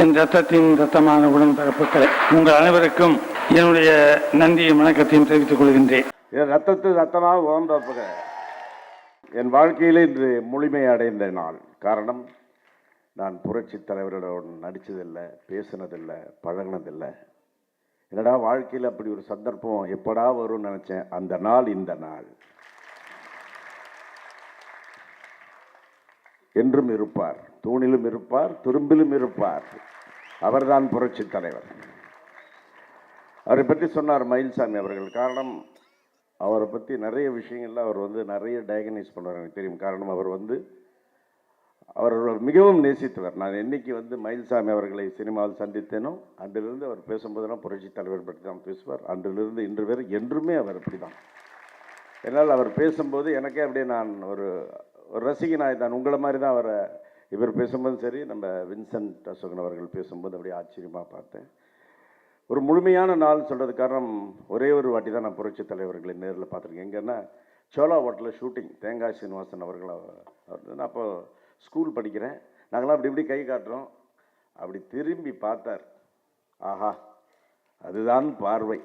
என் ரத்தத்தின் ரத்தமான உடன்பிறப்புகளை உங்கள் அனைவருக்கும் என்னுடைய நன்றியும் வணக்கத்தையும் தெரிவித்துக் கொள்கின்றேன். என் ரத்தத்து ரத்தமாக உணர்ந்தப்பக என் வாழ்க்கையில் இன்று முழுமை அடைந்த நாள். காரணம் நான் புரட்சி தலைவரோட நடித்ததில்லை பேசினதில்லை பழகினதில்லை. என்னடா வாழ்க்கையில் அப்படி ஒரு சந்தர்ப்பம் எப்படா வரும்னு நினச்சேன். அந்த நாள் இந்த நாள். என்றும் இருப்பார். தூணிலும் இருப்பார் துரும்பிலும் இருப்பார். அவர்தான் புரட்சி தலைவர். அவரை பற்றி சொன்னார் மயில்சாமி அவர்கள். காரணம் அவரை பற்றி நிறைய விஷயங்கள்ல அவர் வந்து நிறைய டயகனைஸ் பண்ணுவார் எனக்கு தெரியும். காரணம் அவர் வந்து அவர் மிகவும் நேசித்தவர். நான் என்னைக்கு வந்து மயில்சாமி அவர்களை சினிமாவில் சந்தித்தேனோ அன்றிலிருந்து அவர் பேசும்போதெல்லாம் புரட்சி தலைவர் பற்றி தான் பேசுவார். அன்றிலிருந்து இன்று வரை என்றுமே அவர் அப்படி தான் என்னால் அவர் பேசும்போது எனக்கே அப்படியே நான் ஒரு ஒரு ரசிகனாய் தான் உங்களை மாதிரி தான் அவரை. இவர் பேசும்போதும் சரி நம்ம வின்சென்ட் அசோகன் அவர்கள் பேசும்போது அப்படியே ஆச்சரியமாக பார்த்தேன். ஒரு முழுமையான நாள் சொல்கிறது காரணம் ஒரே ஒரு வாட்டி தான் நான் புரட்சி தலைவர்களை நேரில் பார்த்துருக்கேன். எங்கன்னா சோலா ஹோட்டலில் ஷூட்டிங் தேங்காய் சீனிவாசன் அவர்கள் அவர் நான் அப்போ ஸ்கூல் படிக்கிறேன். நாங்களாம் அப்படி இப்படி கை காட்டுறோம். அப்படி திரும்பி பார்த்தார். ஆஹா அதுதான் பார்வை.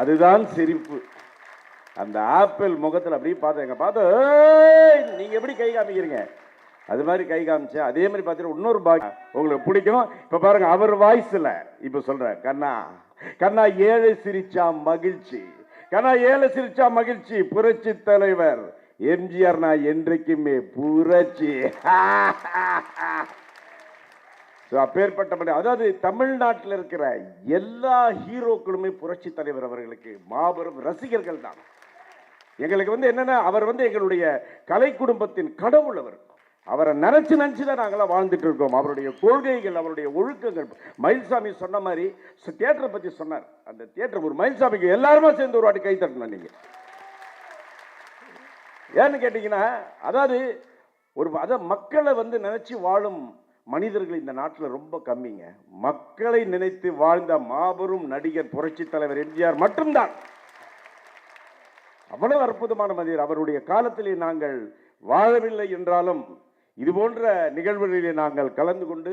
அதுதான் சிரிப்பு. அந்த ஆப்பிள் முகத்தில் அப்படியே பார்த்தேன் எங்கள் பார்த்து நீங்கள் நீங்க எப்படி கை காமிக்கிறீங்க? அது மாதிரி கை காமிச்சேன் அதே மாதிரி பார்த்தீங்கன்னா இன்னொரு பாக்கி உங்களுக்கு பிடிக்கும். இப்ப பாருங்க அவர் வாய்ஸ்ல இப்போ சொல்றேன் கண்ணா கண்ணா ஏழை சிரிச்சா மகிழ்ச்சி. கண்ணா ஏழை சிரிச்சா மகிழ்ச்சி புரட்சி தலைவர். எம்ஜிஆர் நான் என்றைக்குமே புரட்சி. அப்பேற்பட்டபடி அதாவது தமிழ்நாட்டில் இருக்கிற எல்லா ஹீரோக்களுமே புரட்சி தலைவர் அவர்களுக்கு மாபெரும் ரசிகர்கள் தான். எங்களுக்கு வந்து என்னென்னா அவர் வந்து எங்களுடைய கலை குடும்பத்தின் கடவுள் அவர் அவரை நினச்சி நினச்சி தான் நாங்களாம் வாழ்ந்துட்டு இருக்கோம். அவருடைய கொள்கைகள் அவருடைய ஒழுக்கங்கள். மயில்சாமி சொன்ன மாதிரி தியேட்டரை பற்றி சொன்னார். அந்த தியேட்டர் ஒரு மயில்சாமிக்கு எல்லாருமே சேர்ந்து ஒரு வாட்டி கை தட்டணும் நீங்கள் ஏன்னு கேட்டிங்கன்னா அதாவது ஒரு அதை மக்களை வந்து நினச்சி வாழும் மனிதர்கள் இந்த நாட்டில் ரொம்ப கம்மிங்க. மக்களை நினைத்து வாழ்ந்த மாபெரும் நடிகர் புரட்சி தலைவர் எம்ஜிஆர் மட்டும்தான். அவ்வளவு அற்புதமான மனிதர். அவருடைய காலத்திலே நாங்கள் வாழவில்லை என்றாலும் இது போன்ற நிகழ்வுகளிலே நாங்கள் கலந்து கொண்டு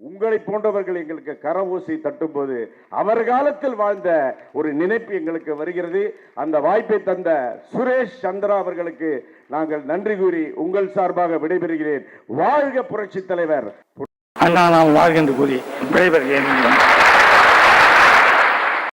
உங்களை போன்றவர்கள் எங்களுக்கு கரவோசை தட்டும்போது அவர் காலத்தில் வாழ்ந்த ஒரு நினைப்பு எங்களுக்கு வருகிறது. அந்த வாய்ப்பை தந்த சுரேஷ் சந்திரா அவர்களுக்கு நாங்கள் நன்றி கூறி உங்கள் சார்பாக விடைபெறுகிறேன். வாழ்க புரட்சி தலைவர். அண்ணா நான் வாழ்க என்று கூறி விடைபெறுகிறேன்.